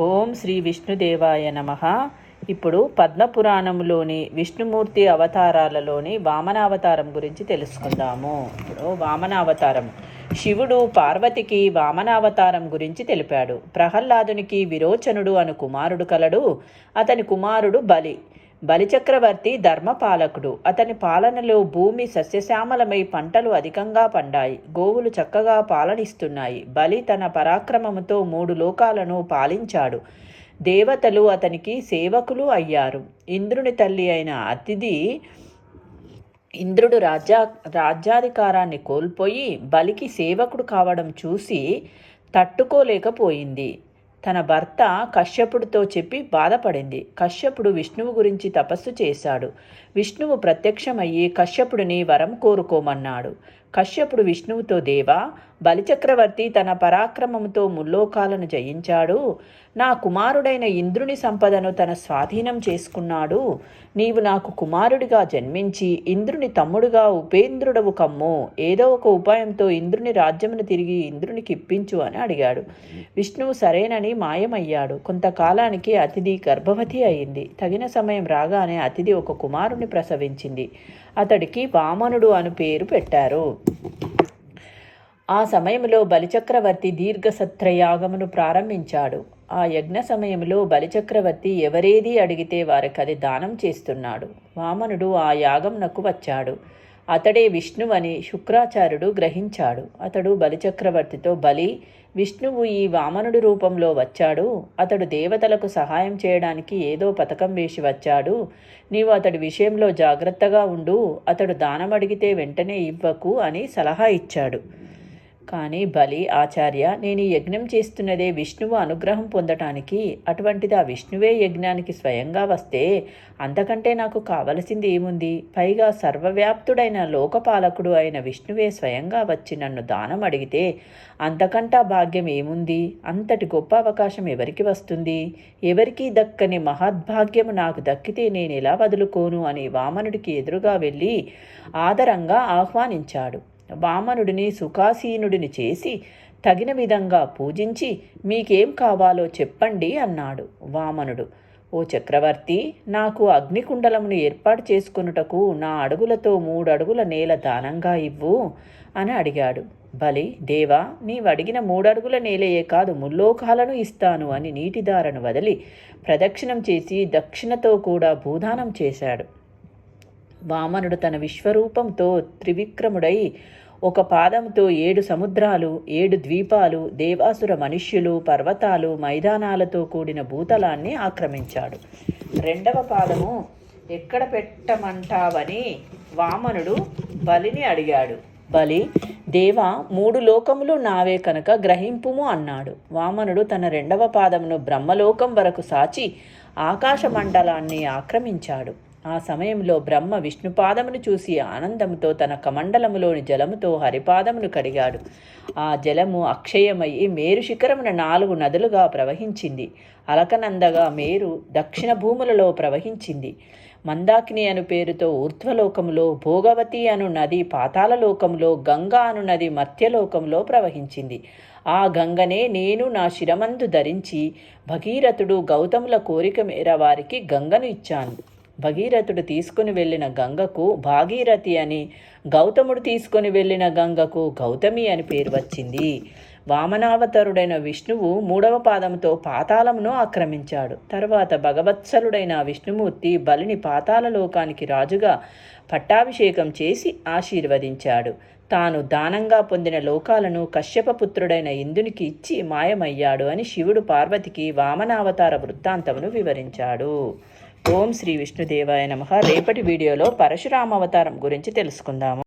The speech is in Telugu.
ఓం శ్రీ విష్ణుదేవాయ నమ. ఇప్పుడు పద్మపురాణంలోని విష్ణుమూర్తి అవతారాలలోని వామనావతారం గురించి తెలుసుకుందాము. ఇప్పుడు వామనావతారం. శివుడు పార్వతికి వామనావతారం గురించి తెలిపాడు. ప్రహ్లాదునికి విరోచనుడు అను కుమారుడు కలడు. అతని కుమారుడు బలి. బలిచక్రవర్తి ధర్మపాలకుడు. అతని పాలనలో భూమి సస్యశ్యామలమై పంటలు అధికంగా పండాయి. గోవులు చక్కగా పాలనిస్తున్నాయి. బలి తన పరాక్రమముతో మూడు లోకాలను పాలించాడు. దేవతలు అతనికి సేవకులు అయ్యారు. ఇంద్రుని తల్లి అయిన అతిథి ఇంద్రుడు రాజ్యా రాజ్యాధికారాన్ని కోల్పోయి బలికి సేవకుడు కావడం చూసి తట్టుకోలేకపోయింది. తన భర్త కశ్యపుడితో చెప్పి బాధపడింది. కశ్యపుడు విష్ణువు గురించి తపస్సు చేశాడు. విష్ణువు ప్రత్యక్షమయ్యి కశ్యపుడిని వరం కోరుకోమన్నాడు. కశ్యపుడు విష్ణువుతో దేవా బలిచక్రవర్తి తన పరాక్రమంతో ముల్లోకాలను జయించాడు. నా కుమారుడైన ఇంద్రుని సంపదను తన స్వాధీనం చేసుకున్నాడు. నీవు నాకు కుమారుడిగా జన్మించి ఇంద్రుని తమ్ముడుగా ఉపేంద్రుడవు కమ్ము. ఏదో ఒక ఉపాయంతో ఇంద్రుని రాజ్యమును తిరిగి ఇంద్రునికి ఇప్పించు అని అడిగాడు. విష్ణువు సరేనని మాయమయ్యాడు. కొంతకాలానికి అతిథి గర్భవతి అయింది. తగిన సమయం రాగానే అతిథి ఒక కుమారుని ప్రసవించింది. అతడికి వామనుడు అను పేరు పెట్టారు. ఆ సమయంలో బలిచక్రవర్తి దీర్ఘసత్రయాగమును ప్రారంభించాడు. ఆ యజ్ఞ సమయంలో బలిచక్రవర్తి ఎవరేది అడిగితే వారికి అది దానం చేస్తున్నాడు. వామనుడు ఆ యాగంనకు వచ్చాడు. అతడే విష్ణువని శుక్రాచార్యుడు గ్రహించాడు. అతడు బలిచక్రవర్తితో బలి విష్ణువు ఈ వామనుడి రూపంలో వచ్చాడు. అతడు దేవతలకు సహాయం చేయడానికి ఏదో పథకం వేసి వచ్చాడు. నీవు అతడి విషయంలో జాగ్రత్తగా ఉండు. అతడు దానం అడిగితే వెంటనే ఇవ్వకు అని సలహా ఇచ్చాడు. కానీ బలి ఆచార్య నేను యజ్ఞం చేస్తున్నదే విష్ణువు అనుగ్రహం పొందటానికి. అటువంటిది ఆ విష్ణువే యజ్ఞానికి స్వయంగా వస్తే అంతకంటే నాకు కావలసింది ఏముంది? పైగా సర్వవ్యాప్తుడైన లోకపాలకుడు అయిన విష్ణువే స్వయంగా వచ్చి నన్ను దానం అడిగితే అంతకంటా భాగ్యం ఏముంది? అంతటి గొప్ప అవకాశం ఎవరికి వస్తుంది? ఎవరికి దక్కని మహద్భాగ్యము నాకు దక్కితే నేను ఎలా వదులుకోను? అని వామనుడికి ఎదురుగా వెళ్ళి ఆదరంగా ఆహ్వానించాడు. వామనుడిని సుఖాసీనుడిని చేసి తగిన విధంగా పూజించి మీకేం కావాలో చెప్పండి అన్నాడు వామనుడు. ఓ చక్రవర్తి నాకు అగ్నికుండలమును ఏర్పాటు చేసుకొనుటకు నా అడుగులతో మూడు అడుగుల నేల దానంగా ఇవ్వు అని అడిగాడు. బలి దేవా నీవడిగిన మూడడుగుల నేలయే కాదు ముల్లోకాలను ఇస్తాను అని నీటిదారను వదిలి ప్రదక్షిణం చేసి దక్షిణతో కూడా భూదానం చేశాడు. వామనుడు తన విశ్వరూపంతో త్రివిక్రముడై ఒక పాదంతో ఏడు సముద్రాలు ఏడు ద్వీపాలు దేవాసుర మనుష్యులు పర్వతాలు మైదానాలతో కూడిన భూతలాన్ని ఆక్రమించాడు. రెండవ పాదము ఎక్కడ పెట్టమంటావని వామనుడు బలిని అడిగాడు. బలి దేవ మూడు లోకములు నావే కనుక గ్రహింపుము అన్నాడు. వామనుడు తన రెండవ పాదమును బ్రహ్మలోకం వరకు సాచి ఆకాశ మండలాన్ని ఆక్రమించాడు. ఆ సమయంలో బ్రహ్మ విష్ణుపాదమును చూసి ఆనందంతో తన కమండలములోని జలముతో హరిపాదమును కడిగాడు. ఆ జలము అక్షయమయ్యి మేరు శిఖరమున నాలుగు నదులుగా ప్రవహించింది. అలకనందగా మేరు దక్షిణ భూములలో ప్రవహించింది. మందాకిని అను పేరుతో ఊర్ధ్వలోకములో భోగవతి అను నది పాతాళలోకములో గంగా అను నది మర్త్యలోకంలో ప్రవహించింది. ఆ గంగనే నేను నా శిరమందు ధరించి భగీరథుడు గౌతముల కోరిక మేర వారికి గంగను ఇచ్చాను. భగీరథుడు తీసుకుని వెళ్ళిన గంగకు భాగీరథి అని గౌతముడు తీసుకుని వెళ్ళిన గంగకు గౌతమి అని పేరు వచ్చింది. వామనావతరుడైన విష్ణువు మూడవ పాదంతో పాతాళమును ఆక్రమించాడు. తర్వాత భగవత్సలుడైన విష్ణుమూర్తి బలిని పాతాళ లోకానికి రాజుగా పట్టాభిషేకం చేసి ఆశీర్వదించాడు. తాను దానంగా పొందిన లోకాలను కశ్యపపుత్రుడైన ఇందునికి ఇచ్చి మాయమయ్యాడు అని శివుడు పార్వతికి వామనావతార వృత్తాంతమును వివరించాడు. ఓం శ్రీ విష్ణుదేవాయ నమ. రేపటి వీడియోలో పరశురామ అవతారం గురించి తెలుసుకుందాము.